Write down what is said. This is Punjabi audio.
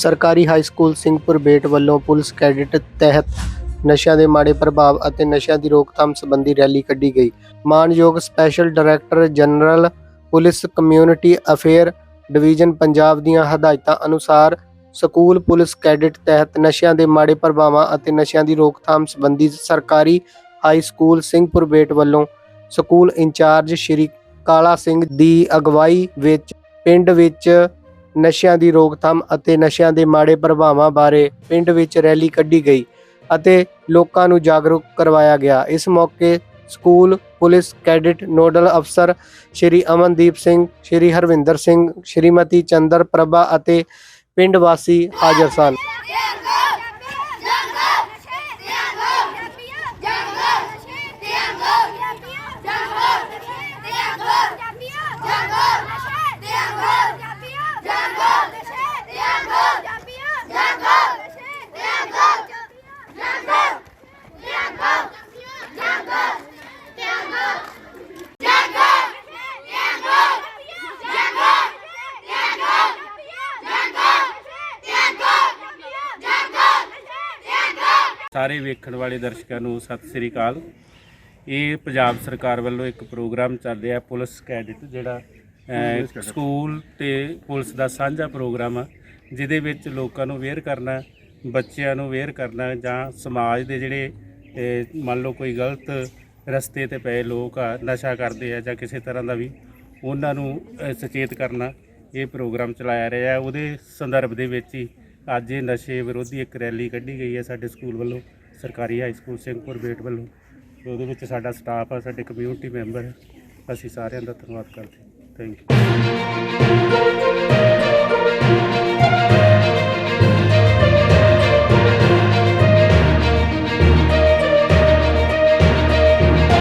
ਸਰਕਾਰੀ ਹਾਈ ਸਕੂਲ ਸਿੰਘਪੁਰ ਬੇਟ ਵੱਲੋਂ ਪੁਲਿਸ ਕੈਡਿਟ ਤਹਿਤ ਨਸ਼ਿਆਂ ਦੇ ਮਾੜੇ ਪ੍ਰਭਾਵ ਅਤੇ ਨਸ਼ਿਆਂ ਦੀ ਰੋਕਥਾਮ ਸੰਬੰਧੀ ਰੈਲੀ ਕੱਢੀ ਗਈ। ਮਾਨਯੋਗ special director general, police community affair division Punjab ਦੀਆਂ ਹਦਾਇਤਾਂ ਅਨੁਸਾਰ ਸਕੂਲ ਪੁਲਿਸ ਕੈਡਿਟ ਤਹਿਤ ਨਸ਼ਿਆਂ ਦੇ ਮਾੜੇ ਪ੍ਰਭਾਵਾਂ ਅਤੇ ਨਸ਼ਿਆਂ ਦੀ ਰੋਕਥਾਮ ਸੰਬੰਧੀ ਸਰਕਾਰੀ ਹਾਈ ਸਕੂਲ ਸਿੰਘਪੁਰ ਬੇਟ ਵੱਲੋਂ ਸਕੂਲ ਇੰਚਾਰਜ ਸ਼੍ਰੀ ਕਾਲਾ ਸਿੰਘ ਦੀ ਅਗਵਾਈ ਵਿੱਚ, ਪਿੰਡ ਵਿੱਚ ਨਸ਼ਿਆਂ ਦੀ ਰੋਕਥਾਮ ਅਤੇ ਨਸ਼ਿਆਂ ਦੇ ਮਾੜੇ ਪ੍ਰਭਾਵਾਂ ਬਾਰੇ ਪਿੰਡ ਵਿੱਚ ਰੈਲੀ ਕੱਢੀ ਗਈ ਅਤੇ ਲੋਕਾਂ ਨੂੰ ਜਾਗਰੂਕ ਕਰਵਾਇਆ ਗਿਆ। ਇਸ ਮੌਕੇ ਸਕੂਲ, ਪੁਲਿਸ ਕੈਡਿਟ, ਨੋਡਲ ਅਫਸਰ ਸ਼੍ਰੀ ਅਮਨਦੀਪ ਸਿੰਘ, ਸ਼੍ਰੀ ਹਰਵਿੰਦਰ ਸਿੰਘ, ਸ਼੍ਰੀਮਤੀ ਚੰਦਰ ਪ੍ਰਭਾ ਅਤੇ ਪਿੰਡ ਵਾਸੀ ਹਾਜ਼ਰ ਸਨ। ਸਾਰੇ ਵੇਖਣ ਵਾਲੇ ਦਰਸ਼ਕਾਂ ਨੂੰ ਸਤਿ ਸ੍ਰੀ ਅਕਾਲ। ਇਹ ਪੰਜਾਬ ਸਰਕਾਰ ਵੱਲੋਂ ਇੱਕ ਪ੍ਰੋਗਰਾਮ ਚੱਲ ਰਿਹਾ ਪੁਲਿਸ ਕੈਡਿਟ ਜਿਹੜਾ ਅਹ, ਸਕੂਲ ਤੇ ਪੁਲਿਸ ਦਾ ਸਾਂਝਾ ਪ੍ਰੋਗਰਾਮ ਆ ਜਿਹਦੇ ਵਿੱਚ ਲੋਕਾਂ ਨੂੰ ਅਵੇਅਰ ਕਰਨਾ ਬੱਚਿਆਂ ਨੂੰ ਅਵੇਅਰ ਕਰਨਾ ਜਾਂ ਸਮਾਜ ਦੇ ਜਿਹੜੇ ਅਹ, ਮੰਨ ਲਓ ਕੋਈ ਗਲਤ ਰਸਤੇ ਤੇ ਪਏ ਲੋਕ ਆ ਨਸ਼ਾ ਕਰਦੇ ਆ ਜਾਂ ਕਿਸੇ ਤਰ੍ਹਾਂ ਦਾ ਵੀ ਉਹਨਾਂ ਨੂੰ ਅਹ, ਸੁਚੇਤ ਕਰਨਾ ਇਹ ਪ੍ਰੋਗਰਾਮ ਚਲਾਇਆ ਰਿਹਾ। ਉਹਦੇ ਸੰਦਰਭ ਦੇ ਵਿੱਚ ਹੀ ਅੱਜ ਇਹ ਨਸ਼ੇ ਵਿਰੋਧੀ ਇੱਕ ਰੈਲੀ ਕੱਢੀ ਗਈ ਹੈ ਸਾਡੇ ਸਕੂਲ ਵੱਲੋਂ, ਸਰਕਾਰੀ ਹਾਈ ਸਕੂਲ ਸਿੰਘਪੁਰ ਬੇਟ ਵੱਲੋਂ। ਉਹਦੇ ਵਿੱਚ ਸਾਡਾ ਸਟਾਫ ਆ, ਸਾਡੇ ਕਮਿਊਨਿਟੀ ਮੈਂਬਰ ਅਸੀਂ ਸਾਰਿਆਂ ਦਾ ਧੰਨਵਾਦ ਕਰਦੇ ਥੈਂਕ ਯੂ